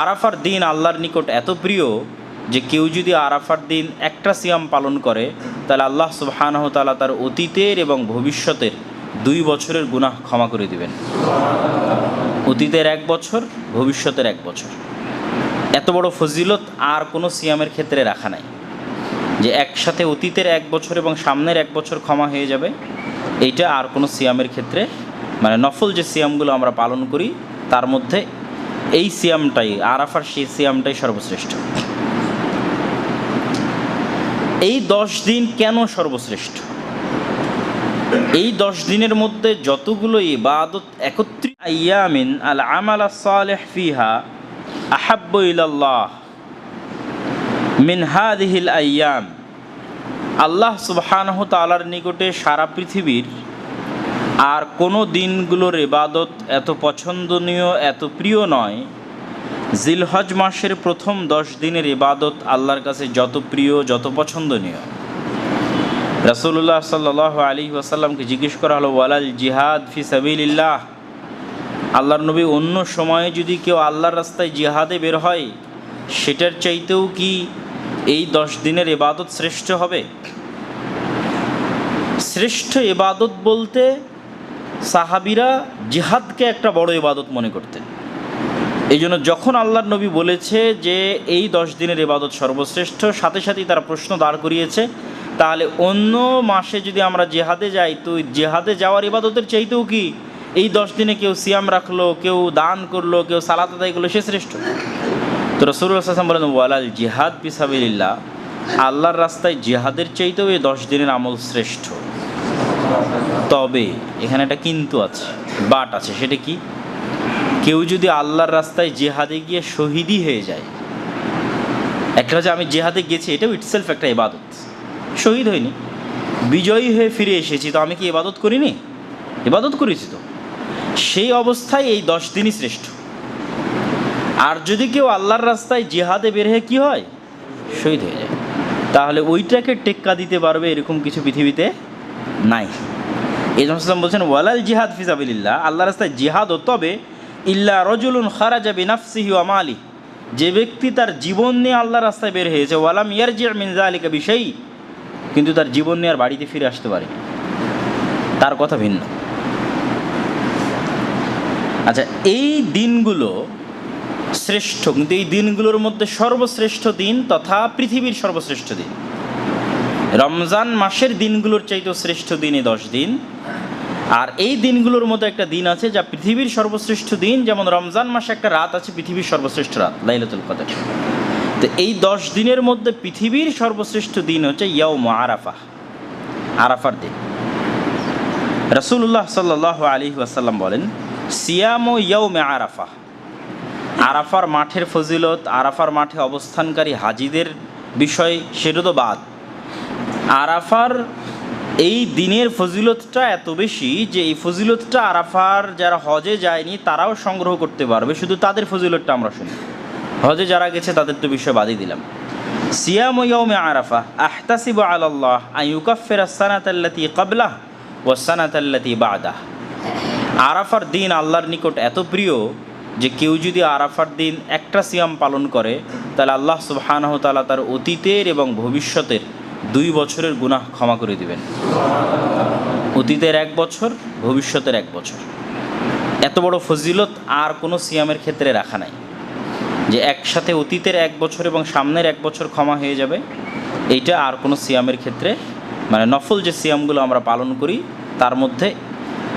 আরাফার দিন আল্লাহর নিকট এত প্রিয় যে কেউ যদি আরাফার দিন একটা সিয়াম পালন করে, তাহলে আল্লাহ সুবহানাহু তাআলা তার অতীতের এবং ভবিষ্যতের দুই বছরের গুনাহ ক্ষমা করে দিবেন। অতীতের এক বছর, ভবিষ্যতের এক বছর। এত বড় ফজিলত আর কোনো সিয়ামের ক্ষেত্রে রাখা নাই। যে একসাথে অতীতের এক বছর এবং সামনের এক বছর ক্ষমা হয়ে যাবে, এইটা আর কোনো সিয়ামের ক্ষেত্রে মানে নফল যে সিয়ামগুলো আমরা পালন করি, তার মধ্যে এই সিয়ামটাই, আরাফার সেই সিয়ামটাই সর্বশ্রেষ্ঠ। এই দশ দিন কেন সর্বশ্রেষ্ঠ? এই দশ দিনের মধ্যে যতগুলো ইবাদত একত্রিত আয়ামিন আল আমাল সালেহ ফিহা আহাব্ব ইলাল্লাহ মিন আয়াম। আল্লাহ সুবহানাহ তাআলার নিকটে সারা পৃথিবীর আর কোনো দিনগুলোর ইবাদত এত পছন্দনীয়, এত প্রিয় নয়, জিলহজ মাসের প্রথম দশ দিনের ইবাদত আল্লাহর কাছে যত প্রিয়, যত পছন্দনীয়। রাসূলুল্লাহ সাল্লাহ আলী ওয়াসাল্লামকে জিজ্ঞেস করা হলো, ওয়ালাল জিহাদ ফি সাবিলিল্লাহ? আল্লাহর নবী, অন্য সময়ে যদি কেউ আল্লাহর রাস্তায় জিহাদে বের হয়, সেটার চাইতেও কি এই দশ দিনের ইবাদত শ্রেষ্ঠ হবে? শ্রেষ্ঠ ইবাদত বলতে সাহাবিরা জিহাদকে একটা বড় ইবাদত মনে করতেন। এই জন্য যখন আল্লাহর নবী বলেছে যে এই দশ দিনের ইবাদত সর্বশ্রেষ্ঠ, সাথে সাথেই তারা প্রশ্ন দাঁড় করিয়েছে, তাহলে অন্য মাসে যদি আমরা জেহাদে যাই, তো জেহাদে যাওয়ার ইবাদতের চাইতেও কি এই দশ দিনে কেউ সিয়াম রাখল, কেউ দান করল, কেউ সালাত আদায় করল, সে শ্রেষ্ঠ? তো রসুল হাসান বলেন, ওয়ালাল জিহাদ পিসাবিল্লাহ আল্লাহর রাস্তায় জিহাদের চাইতেও এই দশ দিনের আমল শ্রেষ্ঠ। তবে এখানে একটা কিন্তু আছে বাট আছে, সেটা কি? কেউ যদি আল্লাহর রাস্তায় জেহাদে গিয়ে শহীদই হয়ে যায়, একটা যে আমি জেহাদে গেছি, এটাও ইটসেলফ একটা ইবাদত। শহীদ হয়নি, বিজয়ী হয়ে ফিরে এসেছি, তো আমি কি ইবাদত করিনি? ইবাদত করেছি তো। সেই অবস্থায় এই দশ দিনই শ্রেষ্ঠ। আর যদি কেউ আল্লাহর রাস্তায় জেহাদে বের হয়ে কী হয়? শহীদ হয়ে যায়। তাহলে ওইটাকে টেক্কা দিতে পারবে এরকম কিছু পৃথিবীতে নাই। এই জন্য বলছেন, ওয়ালাল জিহাদ ফিজাবিল্লাহ আল্লাহ রাস্তায় জিহাদও তবে, ইল্লা রজুলুন খারাজা বিনাফসিহি ওয়া মালি, যে ব্যক্তি তার জীবন নিয়ে আল্লাহ রাস্তায় বের হয়েছে, ওয়ালাম ইয়ারজি মিন জালিকা বিষয়ই কিন্তু তার জীবন নিয়ে আর বাড়িতে ফিরে আসতে পারে তার কথা ভিন্ন। আচ্ছা এই দিনগুলো শ্রেষ্ঠ, কিন্তু এই দিনগুলোর মধ্যে সর্বশ্রেষ্ঠ দিন তথা পৃথিবীর সর্বশ্রেষ্ঠ দিন। রমজান মাসের দিনগুলোর চাইতেও শ্রেষ্ঠ দিন দশ দিন। আর এই দিনগুলোর মধ্যে একটা দিন আছে যা পৃথিবীর সর্বশ্রেষ্ঠ দিন। যেমন রমজান মাসে একটা রাত আছে পৃথিবীর সর্বশ্রেষ্ঠ রাত, লাইলাতুল কদর। তো এই দশ দিনের মধ্যে পৃথিবীর সর্বশ্রেষ্ঠ দিন হচ্ছে ইয়াউম আরাফা আরাফার দিন। রসুল্লাহ সাল্লাহ আলী ওয়াসাল্লাম বলেন, সিয়াম ও ইয়াউমে আরাফা আরাফার মাঠের ফজিলত, আরাফার মাঠে অবস্থানকারী হাজিদের বিষয়, সেটা তো বাদ। আরাফার এই দিনের ফজিলতটা এত বেশি যে এই ফজিলতটা আরাফার যারা হজে যায়নি তারাও সংগ্রহ করতে পারবে। শুধু তাদের ফজিলতটা আমরা শুনি। হজে যারা গেছে তাদের তো বিষয় বাদই দিলাম। সিয়াম ইয়াউমে আরাফা, আহতাসিব আলাল্লাহ আইউকাফের সানাতাল্লাতি কাবলাহ ও সানাতাল্লাতি বাদাহ। আরাফার দিন আল্লাহর নিকট এত প্রিয় যে কেউ যদি আরাফার দিন একটা সিয়াম পালন করে, তাহলে আল্লাহ সুবহানাহু তাআলা তার অতীতের এবং ভবিষ্যতের দুই বছরের গুনাহ ক্ষমা করে দিবেন। অতীতের এক বছর, ভবিষ্যতের এক বছর। এত বড় ফজিলত আর কোনো সিয়ামের ক্ষেত্রে রাখা নাই। যে একসাথে অতীতের এক বছর এবং সামনের এক বছর ক্ষমা হয়ে যাবে, এইটা আর কোনো সিয়ামের ক্ষেত্রে মানে নফল যে সিয়ামগুলো আমরা পালন করি, তার মধ্যে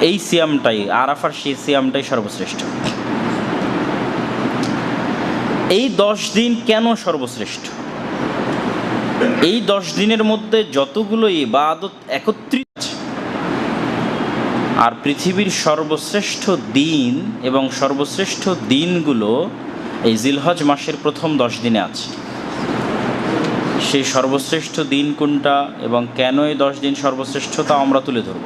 এই সিয়ামটাই, আরাফার সেই সিয়ামটাই সর্বশ্রেষ্ঠ। এই দশ দিন কেন সর্বশ্রেষ্ঠ? এই দশ দিনের মধ্যে যতগুলো ইবাদত একত্রিত আছে, আর পৃথিবীর সর্বশ্রেষ্ঠ দিন এবং সর্বশ্রেষ্ঠ দিনগুলো এই জিলহজ মাসের প্রথম দশ দিনে আছে। সেই সর্বশ্রেষ্ঠ দিন কোনটা এবং কেন এই দশ দিন সর্বশ্রেষ্ঠ তা আমরা তুলে ধরব।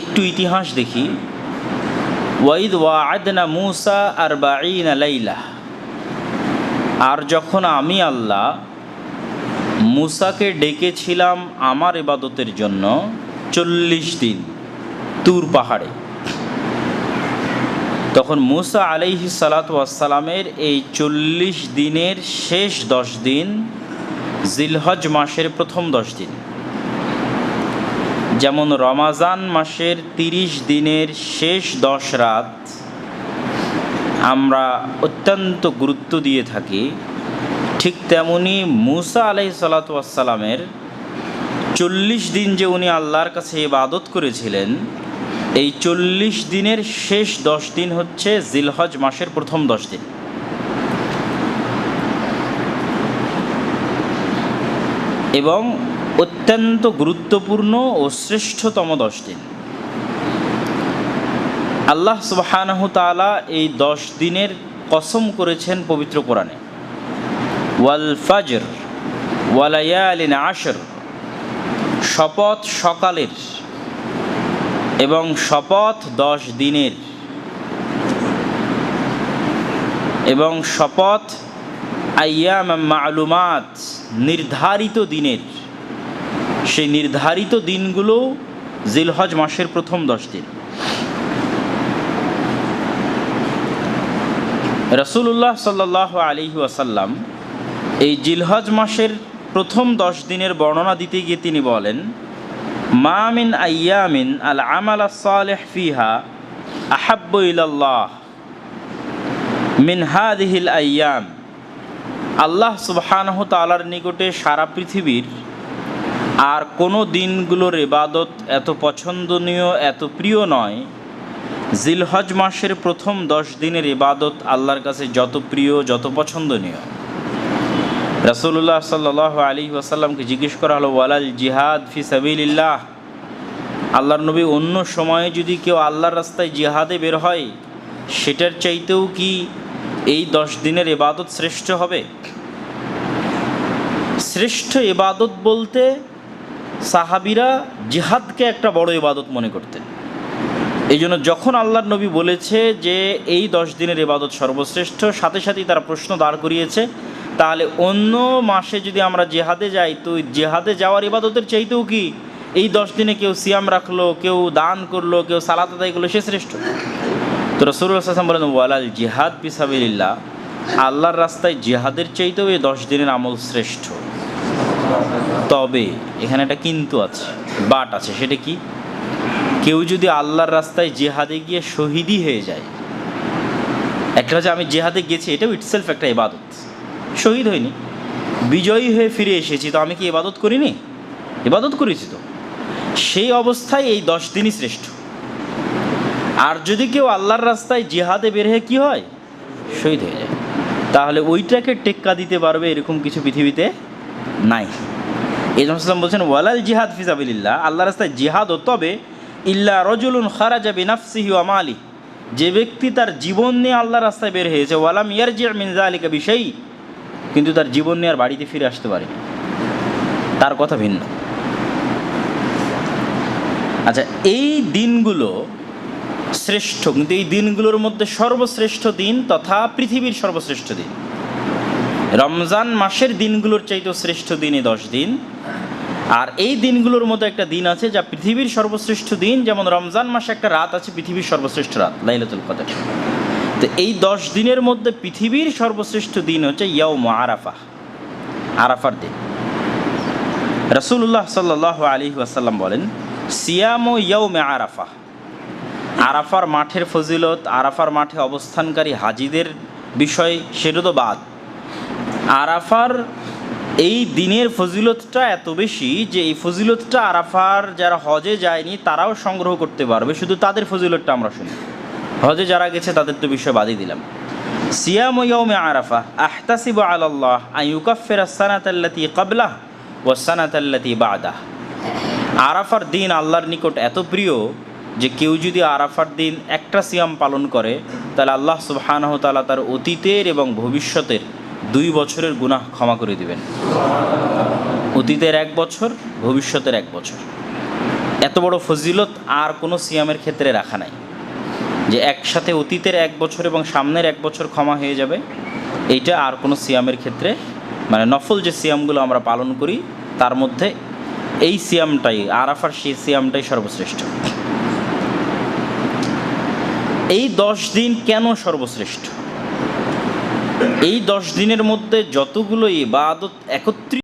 একটু ইতিহাস দেখি। ওয়াইদ ওয়াদনা মুসা আর বাঈন লাইলা আর যখন আমি আল্লাহ মুসাকে ডেকেছিলাম আমার ইবাদতের জন্য চল্লিশ দিন তুর পাহাড়ে, তখন মুসা আলাইহি সালাতামের এই চল্লিশ দিনের শেষ দশ দিন জিলহজ মাসের প্রথম দশ দিন। যেমন রমাজান মাসের তিরিশ দিনের শেষ দশ রাত আমরা অত্যন্ত গুরুত্ব দিয়ে থাকি, ঠিক তেমনি মুসা আলাই সালাতামের চল্লিশ দিন যে উনি আল্লাহর কাছে ইবাদত করেছিলেন, এই চল্লিশ দিনের শেষ দশ দিন হচ্ছে জিলহজ মাসের প্রথম দশ দিন। এবং অত্যন্ত গুরুত্বপূর্ণ ও শ্রেষ্ঠতম দশ দিন। আল্লাহ সুবাহানহ তালা এই দশ দিনের কসম করেছেন পবিত্র কোরআনে। ওয়াল ফাজর ওয়ালায়ালিন আশর, শপথ সকালের এবং শপথ দশ দিনের এবং শপথ আয়াম মালুমাত নির্ধারিত দিনের। সেই নির্ধারিত দিনগুলো জিলহজ মাসের প্রথম দশ দিন। রসুল্লাহ সাল্লাহ আলী ওয়াসাল্লাম এই জিলহজ মাসের প্রথম দশ দিনের বর্ণনা দিতে গিয়ে তিনি বলেন মামিন আয়ামিন আল আমাল সালেহ ফিহা আহাব্ব ইলাল্লাহ মিন আয়াম আল্লাহ সুবহানহ তালার নিকটে সারা পৃথিবীর আর কোনো দিনগুলোর ইবাদত এত পছন্দনীয়, এত প্রিয় নয় জিলহজ মাসের প্রথম দশ দিনের ইবাদত আল্লাহর কাছে যত প্রিয়, যত পছন্দনীয়। রাসুল্লাহ সাল্লাহ আলী ওয়াসাল্লামকে জিজ্ঞেস করা হলো, ওয়ালাল জিহাদ ফি সাবিল্লাহ আল্লাহর নবী, অন্য সময়ে যদি কেউ আল্লাহর রাস্তায় জিহাদে বের হয়, সেটার চাইতেও কি এই দশ দিনের ইবাদত শ্রেষ্ঠ হবে? শ্রেষ্ঠ ইবাদত বলতে সাহাবিরা জিহাদকে একটা বড় ইবাদত মনে করতেন। এই জন্য যখন আল্লাহর নবী বলেছে যে এই দশ দিনের ইবাদত সর্বশ্রেষ্ঠ, সাথে সাথেই তারা প্রশ্ন দাঁড় করিয়েছে, তাহলে অন্য মাসে যদি আমরা জেহাদে যাই, তো জেহাদে যাওয়ার ইবাদতের চাইতেও কি এই দশ দিনে কেউ সিয়াম রাখল, কেউ দান করল, কেউ সালাত আদায় করল, সে শ্রেষ্ঠ? তো রসুল হাসান বলেন, ওয়ালাল জিহাদ পিসাবিল্লাহ আল্লাহর রাস্তায় জিহাদের চাইতেও এই দশ দিনের আমল শ্রেষ্ঠ। তবে এখানে একটা কিন্তু আছে, বাট আছে, সেটা কি? কেউ যদি আল্লাহর রাস্তায় জেহাদে গিয়ে শহীদই হয়ে যায়। একটা যে আমি জেহাদে গেছি, এটাও ইটসেলফ একটা ইবাদত। শহীদ হয়নি। বিজয়ী হয়ে ফিরে এসেছি, তো আমি কি ইবাদত করিনি? ইবাদত করেছি তো। সেই অবস্থায় এই দশ দিনই শ্রেষ্ঠ। আর যদি কেউ আল্লাহর রাস্তায় জিহাদে বের হয়ে কী হয়? শহীদ হয়ে যায়। তাহলে ওইটাকে টেক্কা দিতে পারবে এরকম কিছু পৃথিবীতে নাই। এই জন্য বলছেন, ওয়ালাল জিহাদ ফিজাবিল্লাহ আল্লাহ রাস্তায় জিহাদ ও তবে ইল্লা রজুলুন খারাজা বিনাফসিহি ওয়ামালি যে ব্যক্তি তার জীবন নিয়ে আল্লাহ রাস্তায় বের হয়েছে, ওয়ালাম ইয়ারজি মিনজা আলিকা বিষয়ই কিন্তু তার জীবন নিয়ে আর বাড়িতে ফিরে আসতে পারে তার কথা ভিন্ন। আচ্ছা এই দিনগুলো শ্রেষ্ঠ, কিন্তু এই দিনগুলোর মধ্যে সর্বশ্রেষ্ঠ দিন তথা পৃথিবীর সর্বশ্রেষ্ঠ দিন। রমজান মাসের দিনগুলোর চাইতেও শ্রেষ্ঠ দিনে দশ দিন আর এই দিনগুলোর মধ্যে একটা দিন আছে যা পৃথিবীর সর্বশ্রেষ্ঠ দিন। যেমন রমজান মাসে একটা রাত আছে, পৃথিবীর সর্বশ্রেষ্ঠ রাত, লাইলাতুল কদর। তো এই দশ দিনের মধ্যে পৃথিবীর সর্বশ্রেষ্ঠ দিন হচ্ছে ইয়াউম আরাফা আরাফার দিন। রসুল্লাহ সাল্লাহ আলী ওয়াসাল্লাম বলেন, সিয়াম ইয়াউমে আরাফা আরাফার মাঠের ফজিলত, আরাফার মাঠে অবস্থানকারী হাজিদের বিষয়, সেটা তো বাদ। আরাফার এই দিনের ফজিলতটা এত বেশি যে এই ফজিলতটা আরাফার যারা হজে যায়নি, তারাও সংগ্রহ করতে পারবে। শুধু তাদের ফজিলতটা আমরা শুনি। হজে যারা গেছে, তাদের তো বিষয় বাদই দিলাম। সিয়াম ইয়াউমে আরাফা, আহতাসিব আলাল্লাহ আইউকাফের সানাতাল্লাতি কাবলাহ ও সানাতাল্লাতি বাদাহ। আরাফার দিন আল্লাহর নিকট এত প্রিয় যে কেউ যদি আরাফার দিন একটা সিয়াম পালন করে, তাহলে আল্লাহ সুবহানাহ তাআলা তার অতীতের এবং ভবিষ্যতের দুই বছরের গুনাহ ক্ষমা করে দিবেন। অতীতের এক বছর, ভবিষ্যতের এক বছর। এত বড় ফজিলত আর কোনো সিয়ামের ক্ষেত্রে রাখা নাই। যে একসাথে অতীতের এক বছর এবং সামনের এক বছর ক্ষমা হয়ে যাবে, এইটা আর কোনো সিয়ামের ক্ষেত্রে মানে নফল যে সিয়ামগুলো আমরা পালন করি, তার মধ্যে এই সিয়ামটাই, আরাফার সেই সিয়ামটাই সর্বশ্রেষ্ঠ। এই দশ দিন কেন সর্বশ্রেষ্ঠ? এই দশ দিনের মধ্যে যতগুলো ইবাদত একত্রিত